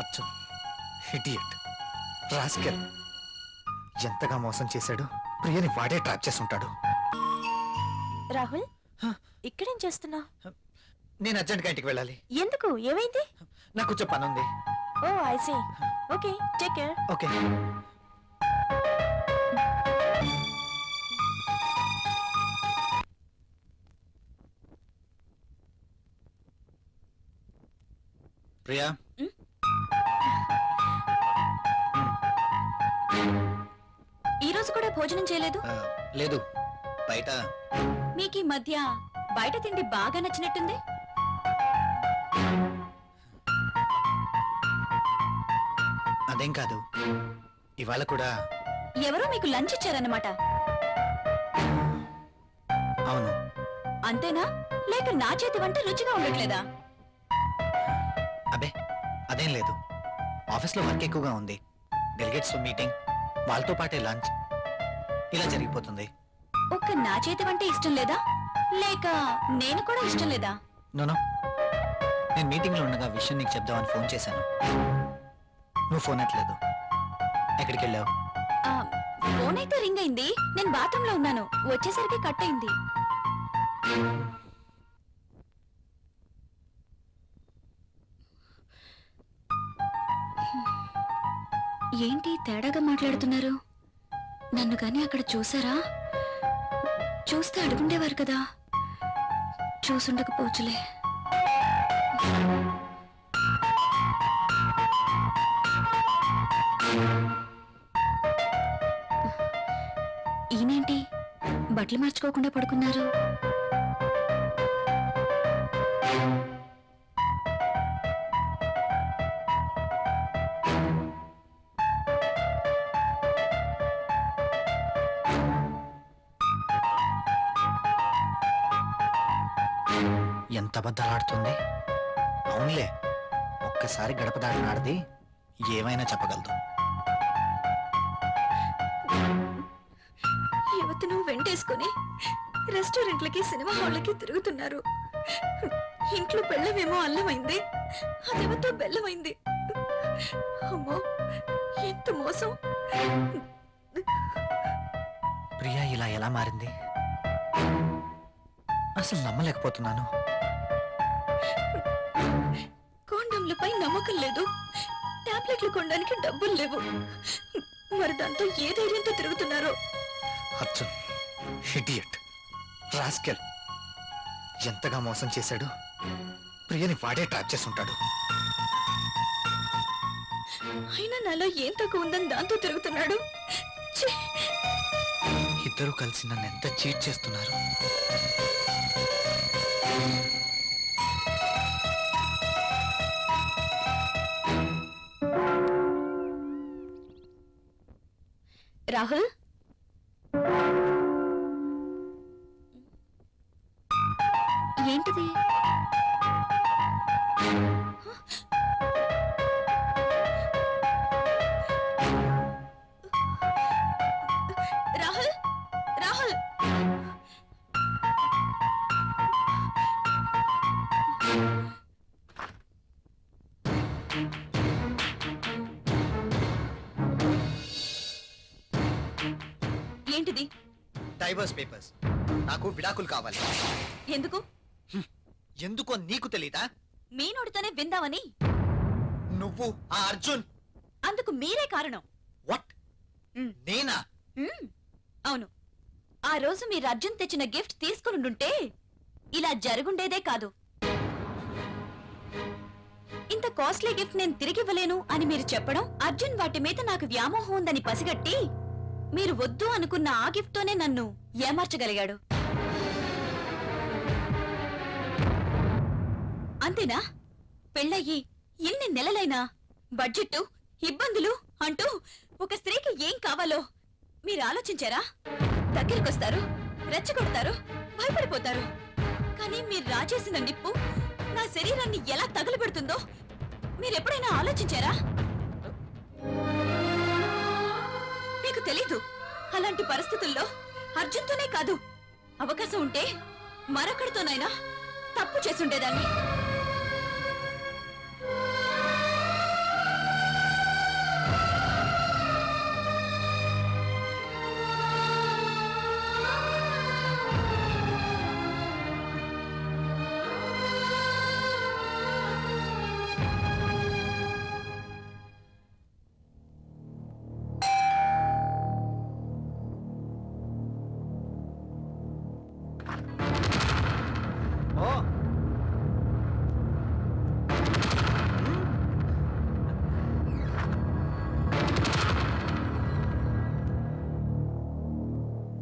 Arjun idiot rascal. ఎంతగా మోసం చేశాడు? ప్రియని వాడే ట్రాప్ చేస్తుంటాడు. రాహుల్ ఇక్కడేం చేస్తున్నా నేను అర్జెంట్గా ఇంటికి వెళ్ళాలి. ఎందుకు? ఏమైంది? నాకు కొంచెం పని ఉంది ఓ I see okay take care okay. Priya? ఈ రోజు కూడా భోజనం చేయలేదు? ఆ, లేదు. బయట. మీకు ఈ మధ్య బయట తిండి బాగా నచ్చినట్టుంది? అదేం కాదు. ఇవాళ కూడా. ఎవరో మీకు లంచ్ ఇచ్చారన్నమాట. అవును. అంతేనా? లేక నా చేతి వంట రుచిగా ఉండట్లేదా? అదేం లేదు. ఆఫీస్లో వర్క్ ఎక్కువగా ఉంది. డెలిగేట్స్ మీటింగ్ వాళ్ళతో పాటే లంచ్. ఇలా జరిగిపోతుంది. ఒక్క నా చేతి వంట ఇష్టం లేదా? లేక నేను కూడా ఇష్టం లేదా? నోనో నేను మీటింగ్లో ఉండగా విషయం నీకు చెప్దామని ఫోన్ చేశాను. నువ్వు ఫోన్ ఎత్తలేదు. ఎక్కడికి వెళ్ళావు? ఫోన్ అయితే రింగ్ అయింది. నేను బాత్రూమ్లో ఉన్నాను. వచ్చేసరికి కట్ అయింది. ఏంటి తేడాగా మాట్లాడుతున్నారు? నన్ను కానీ అక్కడ చూసారా? చూస్తే అడుగుండేవారు కదా. చూసుండకపోవచ్చులే. ఈయనేంటి? బట్టలు మార్చుకోకుండా పడుకున్నారు. ఎంత అబద్ధాలాడుతుంది అవునులే ఒక్కసారి గడప ఆడది ఏమైనా చెప్పగలదు యువతను వెంటేసుకుని రెస్టారెంట్లకి సినిమా హాళ్ళకి తిరుగుతున్నారు. ఇంట్లో బెల్లమేమో అల్లమైంది అదేమతో బెల్లమైంది. అమ్మో ఎంత మోసం. ప్రియా ఇలా ఎలా మారింది? అసలు నమ్మలేకపోతున్నాను. కాండంలపై నమ్మకం లేదు. టాబ్లెట్లు కొనడానికి డబ్బులు లేవు. మరి దాంతో ఏ ధైర్యంతో తిరుగుతున్నారో? అర్జున్ ఇడియట్ రాస్కెల్ ఎంతగా మోసం చేశాడు? ప్రియని వాడే ట్రాప్ చేసి ఉంటాడు అయినా నాలో ఏం తక్కువ ఉందని దాంతో తిరుగుతున్నాడు? ఛీ! కలిసి నన్ను ఎంత చీట్ చేస్తున్నారు రాహుల్ ఏంటిది ఏంటిది? డైవర్స్ పేపర్స్ నాకు విడాకులు కావాలి. ఎందుకు? ఎందుకో నీకు తెలీదా? మీ నోటితోనే విందామని. నువ్వు ఆ అర్జున్. అందుకు మీరే కారణం. వాట్ మ్. నేనా. అవును. ఆ రోజు మీరు అర్జున్ తెచ్చిన గిఫ్ట్ తీసుకునుంటే ఇలా జరుగుండేదే కాదు. ఇంత కాస్ట్లీ గిఫ్ట్ నేను తిరిగివ్వలేను అని మీరు చెప్పడం అర్జున్ వాటి మీద నాకు వ్యామోహం ఉందని పసిగట్టి మీరు వద్దు అనుకున్న ఆ గిఫ్ట్ తోనే నన్ను ఏమార్చగలిగాడు? అంతేనా? పెళ్ళయ్యి ఎన్ని నెలలైనా బడ్జెట్ ఇబ్బందులు అంటూ ఒక స్త్రీకి ఏం కావాలో మీరు ఆలోచించారా? దగ్గరికొస్తారు రెచ్చగొడతారు భయపడిపోతారు. కానీ మీరు రాచేసిన నిప్పు నా శరీరాన్ని ఎలా తగులబెడుతుందో మీరెప్పుడైనా ఆలోచించారా? తెలీదు. అలాంటి పరిస్థితుల్లో అర్జున్తోనే కాదు. అవకాశం ఉంటే మరొకరితోనైనా తప్పు చేసుండేదాన్ని